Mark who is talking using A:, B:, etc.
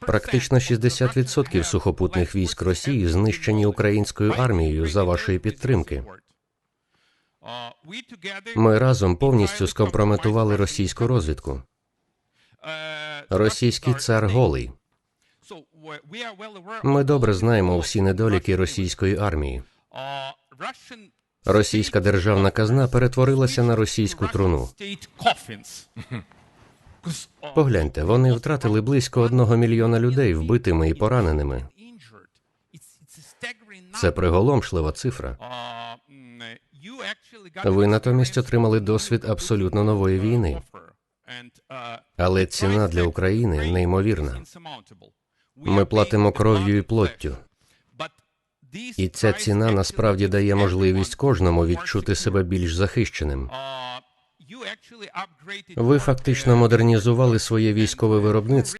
A: Практично 60% сухопутних військ Росії знищені українською армією за вашої підтримки. Ми разом повністю скомпрометували російську розвідку. Російський цар голий. Ми добре знаємо всі недоліки російської армії. Російська державна казна перетворилася на російську труну. Погляньте, вони втратили близько одного мільйона людей вбитими і пораненими. Це приголомшлива цифра. Ви натомість отримали досвід абсолютно нової війни. Але ціна для України неймовірна. Ми платимо кров'ю і плоттю. І ця ціна насправді дає можливість кожному відчути себе більш захищеним. Ви фактично модернізували своє військове виробництво.